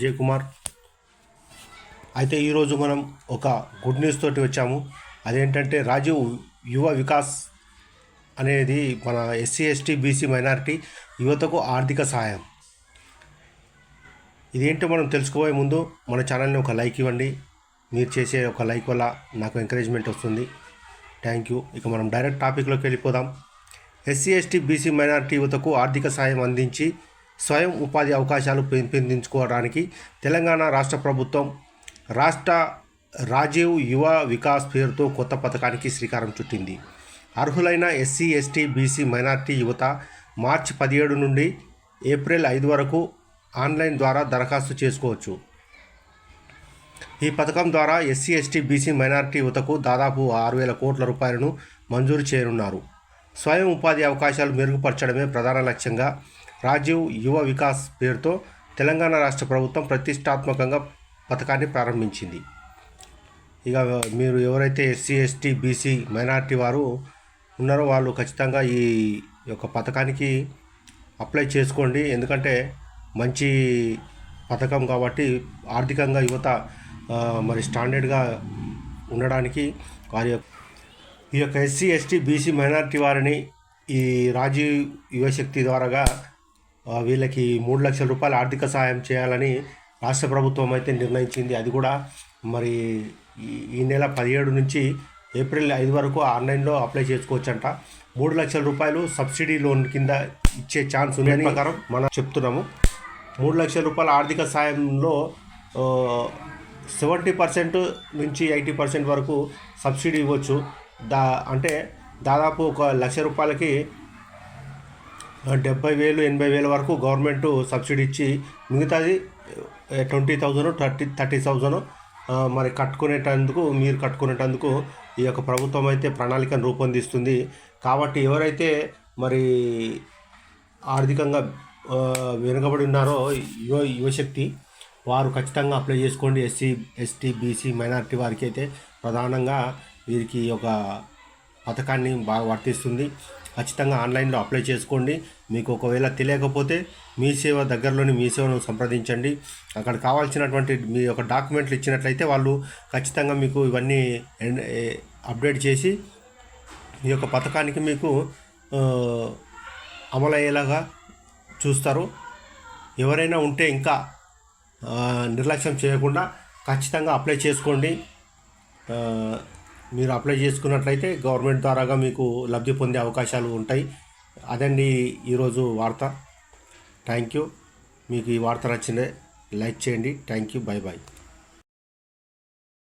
విజయ్ కుమార్. అయితే ఈరోజు మనం ఒక గుడ్ న్యూస్ తోటి వచ్చాము. అదేంటంటే రాజీవ్ యువ వికాస్ అనేది మన ఎస్సీ ఎస్టీ బీసీ మైనారిటీ యువతకు ఆర్థిక సహాయం. ఇదేంటో మనం తెలుసుకోబోయే ముందు మన ఛానల్ని ఒక లైక్ ఇవ్వండి. మీరు చేసే ఒక లైక్ వల్ల నాకు ఎంకరేజ్మెంట్ వస్తుంది. Thank you. ఇక మనం డైరెక్ట్ టాపిక్లోకి వెళ్ళిపోదాం. ఎస్సీ ఎస్టీ బీసీ మైనారిటీ యువతకు ఆర్థిక సహాయం అందించి స్వయం ఉపాధి అవకాశాలు పెంపొందించుకోవడానికి తెలంగాణ రాష్ట్ర ప్రభుత్వం రాష్ట్ర రాజీవ్ యువ వికాస్ పేరుతో కొత్త పథకానికి శ్రీకారం చుట్టింది. అర్హులైన ఎస్సీ ఎస్టీ బీసీ మైనారిటీ యువత మార్చి పదిహేడు నుండి ఏప్రిల్ ఐదు వరకు ఆన్లైన్ ద్వారా దరఖాస్తు చేసుకోవచ్చు. ఈ పథకం ద్వారా ఎస్సీ ఎస్టీ బీసీ మైనారిటీ యువతకు దాదాపు ఆరు వేల కోట్ల రూపాయలను మంజూరు చేయనున్నారు. స్వయం ఉపాధి అవకాశాలు మెరుగుపరచడమే ప్రధాన లక్ష్యంగా రాజీవ్ యువ వికాస్ పేరుతో తెలంగాణ రాష్ట్ర ప్రభుత్వం ప్రతిష్టాత్మకంగా పథకాన్ని ప్రారంభించింది. ఇక మీరు ఎవరైతే ఎస్సీ ఎస్టీ బీసీ మైనారిటీ వారు ఉన్నారో వాళ్ళు ఖచ్చితంగా ఈ యొక్క పథకానికి అప్లై చేసుకోండి. ఎందుకంటే మంచి పథకం కాబట్టి ఆర్థికంగా యువత మరి స్టాండర్డ్గా ఉండడానికి వారి యొక్క ఈ యొక్క ఎస్సీ ఎస్టీ బీసీ మైనారిటీ వారిని ఈ రాజీవ్ యువశక్తి ద్వారాగా వీళ్ళకి మూడు లక్షల రూపాయల ఆర్థిక సహాయం చేయాలని రాష్ట్ర ప్రభుత్వం అయితే నిర్ణయించింది. అది కూడా మరి ఈ నెల పదిహేడు నుంచి ఏప్రిల్ ఐదు వరకు ఆన్లైన్లో అప్లై చేసుకోవచ్చంట. మూడు లక్షల రూపాయలు సబ్సిడీ లోన్ కింద ఇచ్చే ఛాన్స్ ఉందని ప్రకారం? మనం చెప్తున్నాము. మూడు లక్షల రూపాయల ఆర్థిక సాయంలో సెవెంటీ పర్సెంట్ నుంచి ఎయిటీ పర్సెంట్ వరకు సబ్సిడీ ఇవ్వచ్చు. దా అంటే దాదాపు ఒక లక్ష రూపాయలకి డెబ్బై వేలు ఎనభై వేల వరకు గవర్నమెంట్ సబ్సిడీ ఇచ్చి మిగతాది twenty thousand thirty thirty thousand మరి కట్టుకునేటందుకు మీరు కట్టుకునేటందుకు ఈ యొక్క ప్రభుత్వం అయితే ప్రణాళికను రూపొందిస్తుంది. కాబట్టి ఎవరైతే మరి ఆర్థికంగా వెనుకబడి ఉన్నారో యువ యువశక్తి వారు ఖచ్చితంగా అప్లై చేసుకోండి. ఎస్సీ ఎస్టీ బీసీ మైనారిటీ వారికి అయితే ప్రధానంగా వీరికి ఒక పథకాన్ని బాగా వర్తిస్తుంది. ఖచ్చితంగా ఆన్లైన్లో అప్లై చేసుకోండి. మీకు ఒకవేళ తెలియకపోతే మీ సేవ దగ్గరలోని మీ సేవను సంప్రదించండి. అక్కడ కావాల్సినటువంటి మీ యొక్క డాక్యుమెంట్లు ఇచ్చినట్లయితే వాళ్ళు ఖచ్చితంగా మీకు ఇవన్నీ అప్డేట్ చేసి ఈ యొక్క పథకానికి మీకు అమలు అమలయ్యేలాగా చూస్తారు. ఎవరైనా ఉంటే ఇంకా నిర్లక్ష్యం చేయకుండా ఖచ్చితంగా అప్లై చేసుకోండి. మీరు అప్లై చేసుకున్నట్లయితే గవర్నమెంట్ ద్వారాగా మీకు లబ్ధి పొందే అవకాశాలు ఉంటాయి. అదండి ఈరోజు వార్త. Thank you. మీకు ఈ వార్త నచ్చిందే లైక్ చేయండి. Thank you. Bye bye